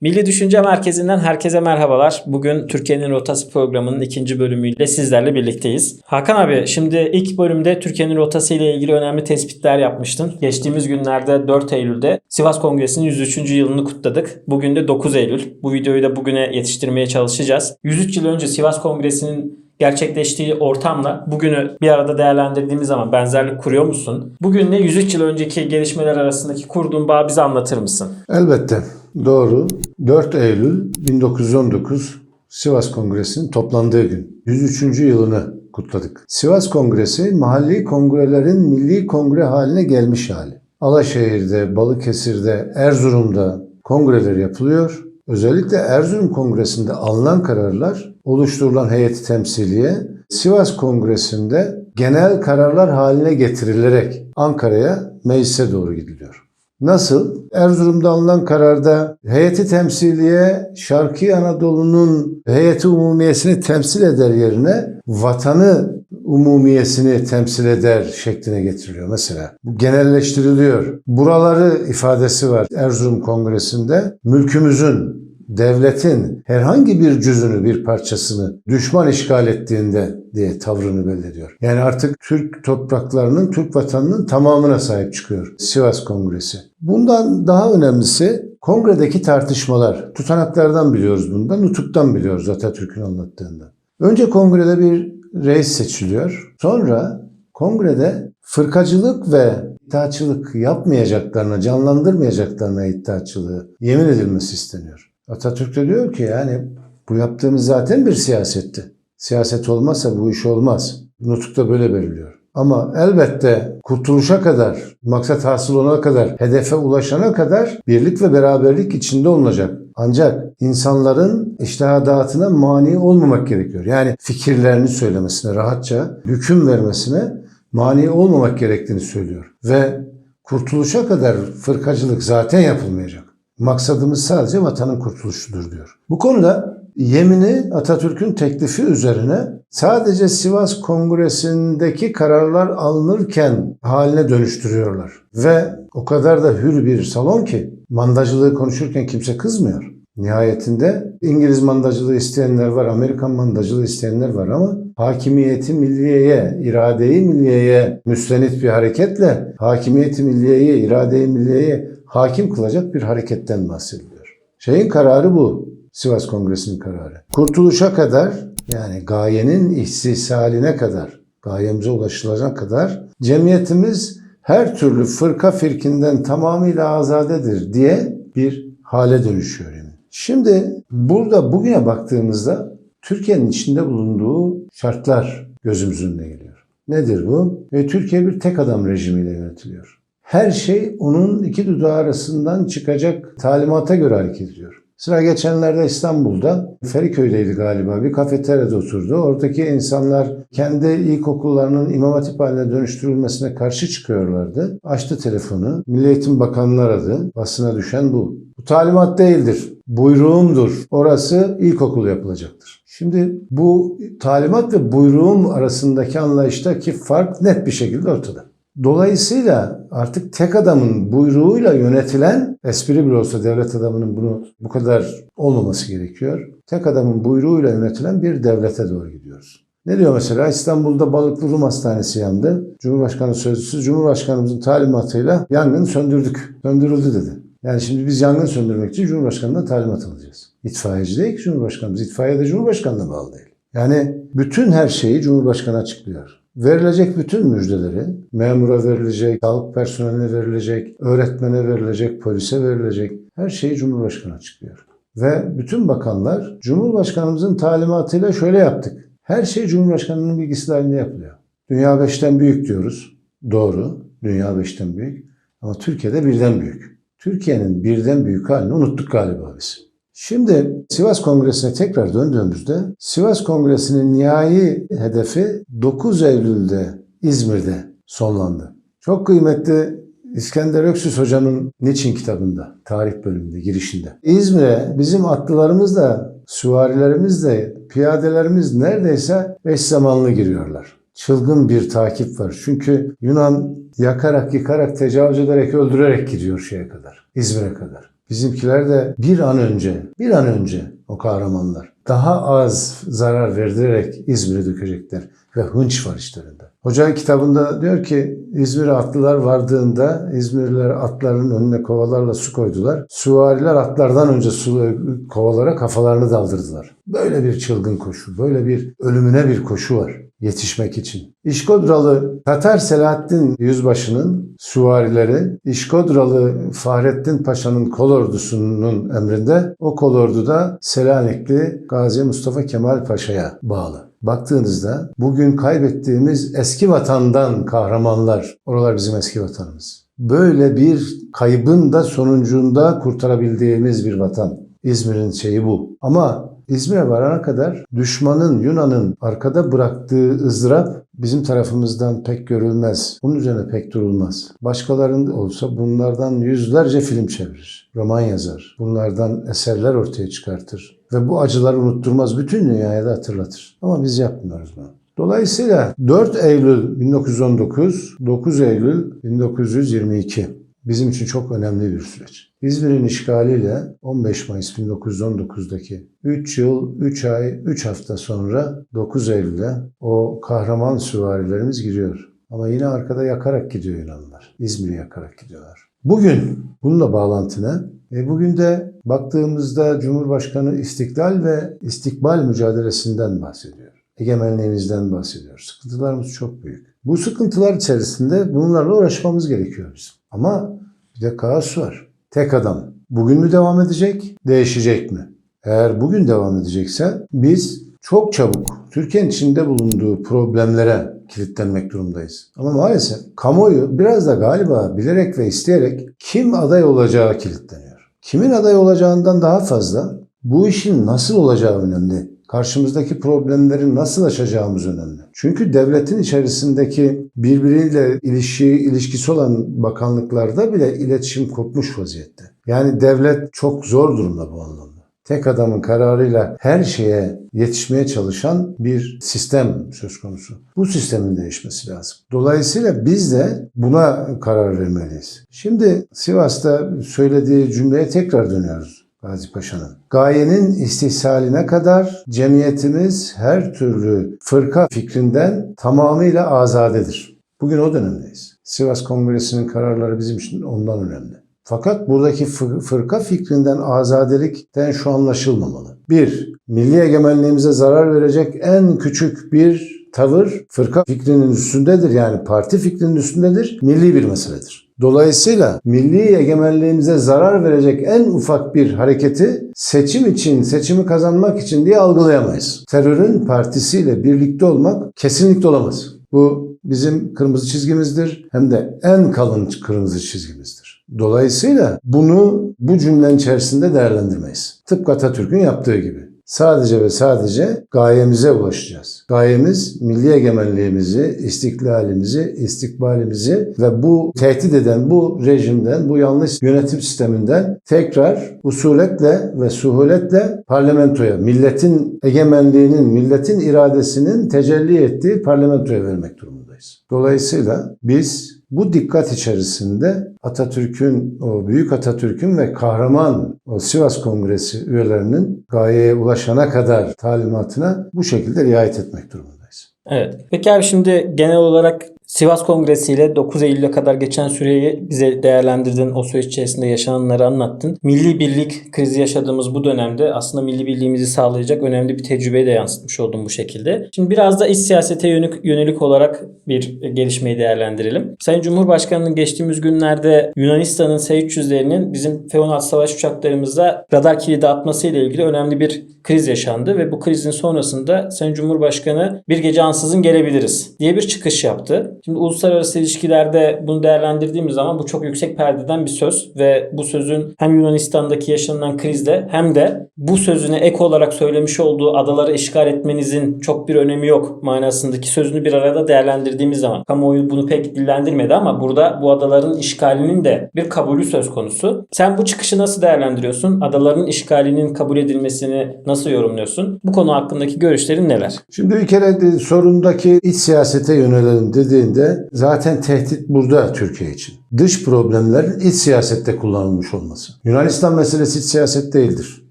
Milli Düşünce Merkezi'nden herkese merhabalar. Bugün Türkiye'nin Rotası programının ikinci bölümüyle sizlerle birlikteyiz. Hakan abi şimdi ilk bölümde Türkiye'nin Rotası ile ilgili önemli tespitler yapmıştın. Geçtiğimiz günlerde 4 Eylül'de Sivas Kongresi'nin 103. yılını kutladık. Bugün de 9 Eylül. Bu videoyu da bugüne yetiştirmeye çalışacağız. 103 yıl önce Sivas Kongresi'nin gerçekleştiği ortamla bugünü bir arada değerlendirdiğimiz zaman benzerlik kuruyor musun? Bugünle 103 yıl önceki gelişmeler arasındaki kurduğun bağı bize anlatır mısın? Elbette. Doğru. 4 Eylül 1919 Sivas Kongresi'nin toplandığı gün. 103. yılını kutladık. Sivas Kongresi mahalli kongrelerin milli kongre haline gelmiş hali. Alaşehir'de, Balıkesir'de, Erzurum'da kongreler yapılıyor. Özellikle Erzurum Kongresi'nde alınan kararlar oluşturulan heyeti temsiliye Sivas Kongresi'nde genel kararlar haline getirilerek Ankara'ya meclise doğru gidiliyor. Nasıl? Erzurum'da alınan kararda heyeti temsiliye Şarkı Anadolu'nun heyeti umumiyesini temsil eder yerine vatanı umumiyesini temsil eder şekline getiriliyor mesela. Bu genelleştiriliyor. Buraları ifadesi var Erzurum Kongresi'nde. Mülkümüzün, devletin herhangi bir cüzünü, bir parçasını düşman işgal ettiğinde diye tavrını belli ediyor. Yani artık Türk topraklarının, Türk vatanının tamamına sahip çıkıyor Sivas Kongresi. Bundan daha önemlisi kongredeki tartışmalar. Tutanaklardan biliyoruz bundan, nutuktan biliyoruz Atatürk'ün anlattığından. Önce kongrede bir reis seçiliyor. Sonra kongrede fırkacılık ve iddiaçılık yapmayacaklarına, canlandırmayacaklarına iddiaçılığı yemin edilmesi isteniyor. Atatürk de diyor ki yani bu yaptığımız zaten bir siyasetti. Siyaset olmazsa bu iş olmaz. Nutukta böyle belirliyor. Ama elbette kurtuluşa kadar, maksat hasıl olana kadar, hedefe ulaşana kadar birlik ve beraberlik içinde olunacak. Ancak insanların iştihadatına mani olmamak gerekiyor. Yani fikirlerini söylemesine, rahatça hüküm vermesine mani olmamak gerektiğini söylüyor. Ve kurtuluşa kadar fırkacılık zaten yapılmayacak. Maksadımız sadece vatanın kurtuluşudur diyor. Bu konuda yemini Atatürk'ün teklifi üzerine sadece Sivas Kongresi'ndeki kararlar alınırken haline dönüştürüyorlar. Ve o kadar da hür bir salon ki mandacılığı konuşurken kimse kızmıyor. Nihayetinde İngiliz mandacılığı isteyenler var, Amerikan mandacılığı isteyenler var ama hakimiyeti milliyeye, iradeyi milliyeye müstenit bir hareketle hakimiyeti milliyeye, iradeyi milliyeye hakim kılacak bir hareketten bahsediliyor. Şeyin kararı bu. Sivas Kongresi'nin kararı. Kurtuluşa kadar yani gayenin ihsisaline kadar, gayemize ulaşılacak kadar cemiyetimiz her türlü fırka firkinden tamamıyla azadedir diye bir hale dönüşüyor. Yani. Şimdi burada bugüne baktığımızda Türkiye'nin içinde bulunduğu şartlar gözümüzün önüne geliyor. Nedir bu? E, Türkiye bir tek adam rejimiyle yönetiliyor. Her şey onun iki dudağı arasından çıkacak talimata göre hareket ediyor. Sıra geçenlerde İstanbul'da Feriköy'deydi galiba bir kafeteryada oturdu. Oradaki insanlar kendi ilkokullarının imam hatip haline dönüştürülmesine karşı çıkıyorlardı. Açtı telefonu. Milli Eğitim Bakanı'nı aradı. Basına düşen bu. Bu talimat değildir. Buyruğumdur. Orası ilkokul yapılacaktır. Şimdi bu talimat ve buyruğum arasındaki anlayıştaki fark net bir şekilde ortada. Dolayısıyla artık tek adamın buyruğuyla yönetilen, espri bile olsa devlet adamının bunu bu kadar olmaması gerekiyor. Tek adamın buyruğuyla yönetilen bir devlete doğru gidiyoruz. Ne diyor mesela? İstanbul'da Balıklı Rum Hastanesi yandı. Cumhurbaşkanı sözcüsü Cumhurbaşkanımızın talimatıyla yangın söndürdük. Söndürüldü dedi. Yani şimdi biz yangın söndürmek için Cumhurbaşkanı'ndan talimat alacağız. İtfaiyeci değil ki Cumhurbaşkanımız. İtfaiye de Cumhurbaşkanı'na bağlı değil. Yani bütün her şeyi Cumhurbaşkanı açıklıyor. Verilecek bütün müjdeleri memura verilecek, sağlık personeline verilecek, öğretmene verilecek, polise verilecek her şeyi Cumhurbaşkanı açıklıyor. Ve bütün bakanlar Cumhurbaşkanımızın talimatıyla şöyle yaptık. Her şey Cumhurbaşkanının bilgisi dahilinde yapılıyor. Dünya beşten büyük diyoruz. Doğru. Dünya beşten büyük. Ama Türkiye'de birden büyük. Türkiye'nin birden büyük halini unuttuk galiba biz. Şimdi Sivas Kongresi'ne tekrar döndüğümüzde Sivas Kongresi'nin nihai hedefi 9 Eylül'de İzmir'de sonlandı. Çok kıymetli İskender Öksüz Hoca'nın Niçin kitabında, tarih bölümünde, girişinde. İzmir'e bizim atlılarımız da, süvarilerimiz de, piyadelerimiz neredeyse eş zamanlı giriyorlar. Çılgın bir takip var. Çünkü Yunan yakarak, yıkarak, tecavüz ederek, öldürerek gidiyor şeye kadar, İzmir'e kadar. Bizimkiler de bir an önce, bir an önce o kahramanlar daha az zarar verdirerek İzmir'e dökecekler ve hınç var işlerinde. Hoca kitabında diyor ki İzmir'e atlılar vardığında İzmirliler atların önüne kovalarla su koydular. Süvariler atlardan önce su kovalara kafalarını daldırdılar. Böyle bir çılgın koşu, böyle bir ölümüne bir koşu var yetişmek için. İşkodralı Tatar Selahattin Yüzbaşı'nın süvarileri İşkodralı Fahrettin Paşa'nın kolordusunun emrinde o kolorduda Selanikli Gazi Mustafa Kemal Paşa'ya bağlı. Baktığınızda bugün kaybettiğimiz eski vatandan kahramanlar, oralar bizim eski vatanımız. Böyle bir kaybın da sonucunda kurtarabildiğimiz bir vatan. İzmir'in şeyi bu. Ama İzmir'e varana kadar düşmanın, Yunan'ın arkada bıraktığı ızdırap bizim tarafımızdan pek görülmez. Bunun üzerine pek durulmaz. Başkalarında olsa bunlardan yüzlerce film çevirir. Roman yazar. Bunlardan eserler ortaya çıkartır. Ve bu acıları unutturmaz. Bütün dünyaya da hatırlatır. Ama biz yapmıyoruz bunu. Dolayısıyla 4 Eylül 1919, 9 Eylül 1922 bizim için çok önemli bir süreç. İzmir'in işgaliyle 15 Mayıs 1919'daki 3 yıl, 3 ay, 3 hafta sonra 9 Eylül'e o kahraman süvarilerimiz giriyor. Ama yine arkada yakarak gidiyor Yunanlılar. İzmir'i yakarak gidiyorlar. Bugün bununla bağlantı ne? E bugün de baktığımızda Cumhurbaşkanı istiklal ve istikbal mücadelesinden bahsediyor. Egemenliğimizden bahsediyor. Sıkıntılarımız çok büyük. Bu sıkıntılar içerisinde bunlarla uğraşmamız gerekiyor bizim. Ama bir de kaos var. Tek adam. Bugün mü devam edecek, değişecek mi? Eğer bugün devam edecekse biz çok çabuk Türkiye'nin içinde bulunduğu problemlere kilitlenmek durumdayız. Ama maalesef kamuoyu biraz da galiba bilerek ve isteyerek kim aday olacağı kilitleniyor. Kimin aday olacağından daha fazla bu işin nasıl olacağı önemli. Karşımızdaki problemleri nasıl aşacağımız önemli. Çünkü devletin içerisindeki birbiriyle ilişki, ilişkisi olan bakanlıklarda bile iletişim kopmuş vaziyette. Yani devlet çok zor durumda bu anlamda. Tek adamın kararıyla her şeye yetişmeye çalışan bir sistem söz konusu. Bu sistemin değişmesi lazım. Dolayısıyla biz de buna karar vermeliyiz. Şimdi Sivas'ta söylediği cümleye tekrar dönüyoruz. Gazi Paşa'nın. Gayenin istihsaline kadar cemiyetimiz her türlü fırka fikrinden tamamıyla azadedir. Bugün o dönemdeyiz. Sivas Kongresi'nin kararları bizim için ondan önemli. Fakat buradaki fı- fırka fikrinden azadelikten şu anlaşılmamalı. Bir, milli egemenliğimize zarar verecek en küçük bir tavır fırka fikrinin üstündedir. Yani parti fikrinin üstündedir. Milli bir meseledir. Dolayısıyla milli egemenliğimize zarar verecek en ufak bir hareketi seçim için, seçimi kazanmak için diye algılayamayız. Terörün partisiyle birlikte olmak kesinlikle olamaz. Bu bizim kırmızı çizgimizdir. Hem de en kalın kırmızı çizgimizdir. Dolayısıyla bunu bu cümlenin içerisinde değerlendirmeyiz. Tıpkı Atatürk'ün yaptığı gibi. Sadece ve sadece gayemize ulaşacağız. Gayemiz milli egemenliğimizi, istiklalimizi, istikbalimizi ve bu tehdit eden bu rejimden, bu yanlış yönetim sisteminden tekrar usuletle ve suhuletle parlamentoya, milletin egemenliğinin, milletin iradesinin tecelli ettiği parlamentoya vermek durumundayız. Dolayısıyla biz bu dikkat içerisinde Atatürk'ün, o büyük Atatürk'ün ve kahraman o Sivas Kongresi üyelerinin gayeye ulaşana kadar talimatına bu şekilde riayet etmek durumundayız. Evet. Peki abi şimdi genel olarak Sivas Kongresi ile 9 Eylül'e kadar geçen süreyi bize değerlendirdin. O süreç içerisinde yaşananları anlattın. Milli birlik krizi yaşadığımız bu dönemde aslında milli birliğimizi sağlayacak önemli bir tecrübeyi de yansıtmış oldum bu şekilde. Şimdi biraz da iç siyasete yönelik, yönelik olarak bir gelişmeyi değerlendirelim. Sayın Cumhurbaşkanı'nın geçtiğimiz günlerde Yunanistan'ın S-300'lerinin bizim F-16 savaş uçaklarımıza radar kilidi atması ile ilgili önemli bir kriz yaşandı ve bu krizin sonrasında Sayın Cumhurbaşkanı bir gece ansızın gelebiliriz diye bir çıkış yaptı. Şimdi uluslararası ilişkilerde bunu değerlendirdiğimiz zaman bu çok yüksek perdeden bir söz ve bu sözün hem Yunanistan'daki yaşanılan krizle hem de bu sözüne ek olarak söylemiş olduğu adaları işgal etmenizin çok bir önemi yok manasındaki sözünü bir arada değerlendirdiğimiz zaman kamuoyu bunu pek dillendirmedi ama burada bu adaların işgalinin de bir kabulü söz konusu. Sen bu çıkışı nasıl değerlendiriyorsun? Adaların işgalinin kabul edilmesini nasıl yorumluyorsun? Bu konu hakkındaki görüşlerin neler? Şimdi bir kere de sorundaki iç siyasete yönelelim dediğinde geldiğinde zaten tehdit burada Türkiye için. Dış problemlerin iç siyasette kullanılmış olması. Yunanistan meselesi iç siyaset değildir.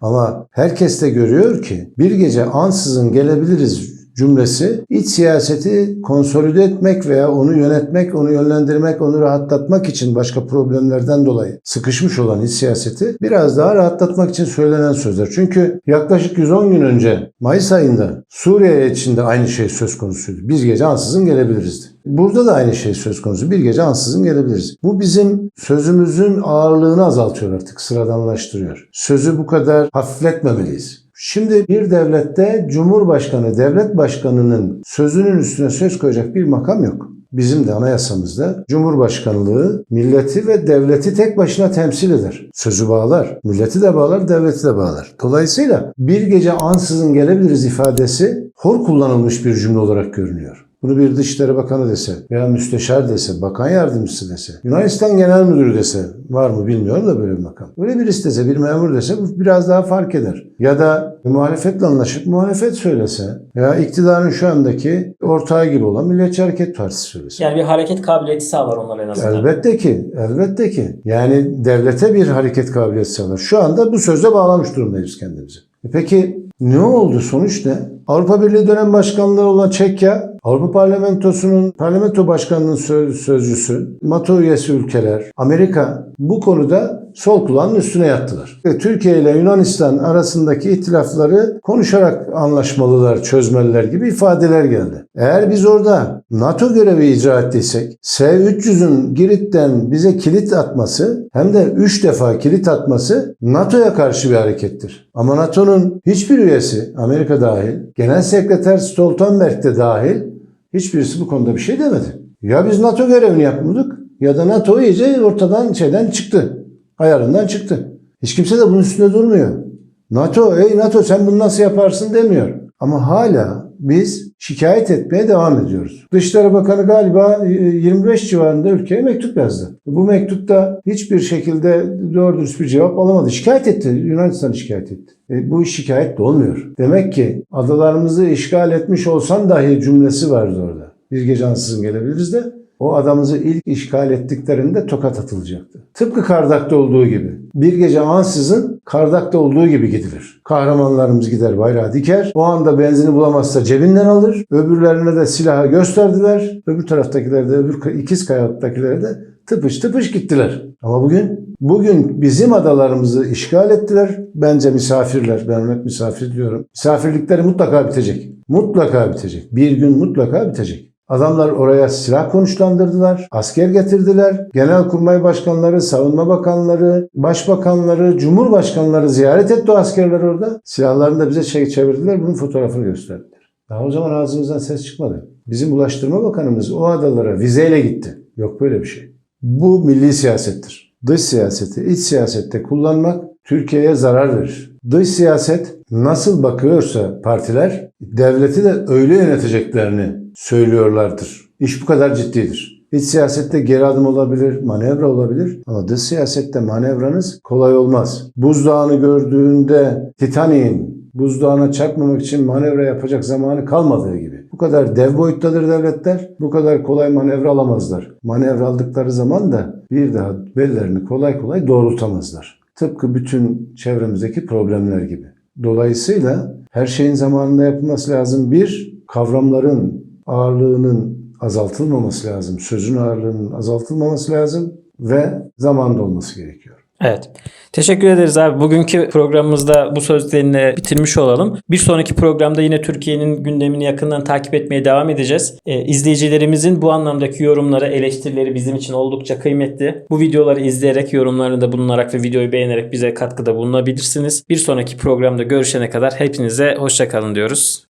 Ama herkes de görüyor ki bir gece ansızın gelebiliriz cümlesi iç siyaseti konsolide etmek veya onu yönetmek, onu yönlendirmek, onu rahatlatmak için başka problemlerden dolayı sıkışmış olan iç siyaseti biraz daha rahatlatmak için söylenen sözler. Çünkü yaklaşık 110 gün önce Mayıs ayında Suriye için de aynı şey söz konusuydu. Bir gece ansızın gelebiliriz. Burada da aynı şey söz konusu. Bir gece ansızın gelebiliriz. Bu bizim sözümüzün ağırlığını azaltıyor artık, sıradanlaştırıyor. Sözü bu kadar hafifletmemeliyiz. Şimdi bir devlette Cumhurbaşkanı, devlet başkanının sözünün üstüne söz koyacak bir makam yok. Bizim de anayasamızda Cumhurbaşkanlığı milleti ve devleti tek başına temsil eder. Sözü bağlar. Milleti de bağlar, devleti de bağlar. Dolayısıyla bir gece ansızın gelebiliriz ifadesi hor kullanılmış bir cümle olarak görünüyor. Bunu bir Dışişleri Bakanı dese veya müsteşar dese, bakan yardımcısı dese, Yunanistan Genel Müdürü dese, var mı bilmiyorum da böyle bir makam. Öyle birisi dese, bir memur dese bu biraz daha fark eder. Ya da muhalefetle anlaşıp muhalefet söylese veya iktidarın şu andaki ortağı gibi olan Milliyetçi Hareket Partisi söylese. Yani bir hareket kabiliyeti sağlar onlar en azından. Elbette ki, elbette ki. Yani devlete bir hareket kabiliyeti sağlar. Şu anda bu sözle bağlamış durumdayız kendimizi. E Peki ne oldu? Sonuç ne? Avrupa Birliği dönem başkanlığı olan Çekya, Avrupa Parlamentosu'nun parlamento başkanının söz- sözcüsü, NATO üyesi ülkeler, Amerika bu konuda sol kulağının üstüne yattılar. Ve Türkiye ile Yunanistan arasındaki ihtilafları konuşarak anlaşmalılar, çözmeliler gibi ifadeler geldi. Eğer biz orada NATO görevi icra ettiysek, S-300'ün Girit'ten bize kilit atması hem de 3 defa kilit atması NATO'ya karşı bir harekettir. Ama NATO'nun hiçbir üyesi, Amerika dahil, Genel Sekreter Stoltenberg de dahil hiçbirisi bu konuda bir şey demedi. Ya biz NATO görevini yapmadık ya da NATO iyice ortadan şeyden çıktı. Ayarından çıktı. Hiç kimse de bunun üstünde durmuyor. NATO, ey NATO sen bunu nasıl yaparsın demiyor. Ama hala biz şikayet etmeye devam ediyoruz. Dışişleri Bakanı galiba e, 25 civarında ülkeye mektup yazdı. Bu mektupta hiçbir şekilde doğru dürüst bir cevap alamadı. Şikayet etti. Yunanistan şikayet etti. E, bu şikayet de olmuyor. Demek ki adalarımızı işgal etmiş olsan dahi cümlesi vardı orada. Bir gece ansızın gelebiliriz de o adamızı ilk işgal ettiklerinde tokat atılacaktı. Tıpkı Kardak'ta olduğu gibi. Bir gece ansızın Kardak'ta olduğu gibi gidilir. Kahramanlarımız gider bayrağı diker. O anda benzini bulamazsa cebinden alır. Öbürlerine de silahı gösterdiler. Öbür taraftakiler de öbür ikiz kayalıktakilere de tıpış tıpış gittiler. Ama bugün bugün bizim adalarımızı işgal ettiler. Bence misafirler. Ben hep misafir diyorum. Misafirlikleri mutlaka bitecek. Mutlaka bitecek. Bir gün mutlaka bitecek. Adamlar oraya silah konuşlandırdılar, asker getirdiler. Genelkurmay başkanları, savunma bakanları, başbakanları, cumhurbaşkanları ziyaret etti o askerler orada. Silahlarını da bize çek- çevirdiler, bunun fotoğrafını gösterdiler. Daha o zaman ağzımızdan ses çıkmadı. Bizim Ulaştırma Bakanımız o adalara vizeyle gitti. Yok böyle bir şey. Bu milli siyasettir. Dış siyaseti, iç siyasette kullanmak Türkiye'ye zarar verir. Dış siyaset nasıl bakıyorsa partiler devleti de öyle yöneteceklerini söylüyorlardır. İş bu kadar ciddidir. İç siyasette geri adım olabilir, manevra olabilir ama dış siyasette manevranız kolay olmaz. Buzdağını gördüğünde Titanik'in buzdağına çarpmamak için manevra yapacak zamanı kalmadığı gibi. Bu kadar dev boyuttadır devletler, bu kadar kolay manevra alamazlar. Manevra aldıkları zaman da bir daha bellerini kolay kolay doğrultamazlar. Tıpkı bütün çevremizdeki problemler gibi. Dolayısıyla her şeyin zamanında yapılması lazım. Bir, kavramların ağırlığının azaltılmaması lazım. Sözün ağırlığının azaltılmaması lazım ve zamanda olması gerekiyor. Evet. Teşekkür ederiz abi. Bugünkü programımızda bu sözlerinle bitirmiş olalım. Bir sonraki programda yine Türkiye'nin gündemini yakından takip etmeye devam edeceğiz. Ee, izleyicilerimizin bu anlamdaki yorumları, eleştirileri bizim için oldukça kıymetli. Bu videoları izleyerek, yorumlarında bulunarak ve videoyu beğenerek bize katkıda bulunabilirsiniz. Bir sonraki programda görüşene kadar hepinize hoşçakalın diyoruz.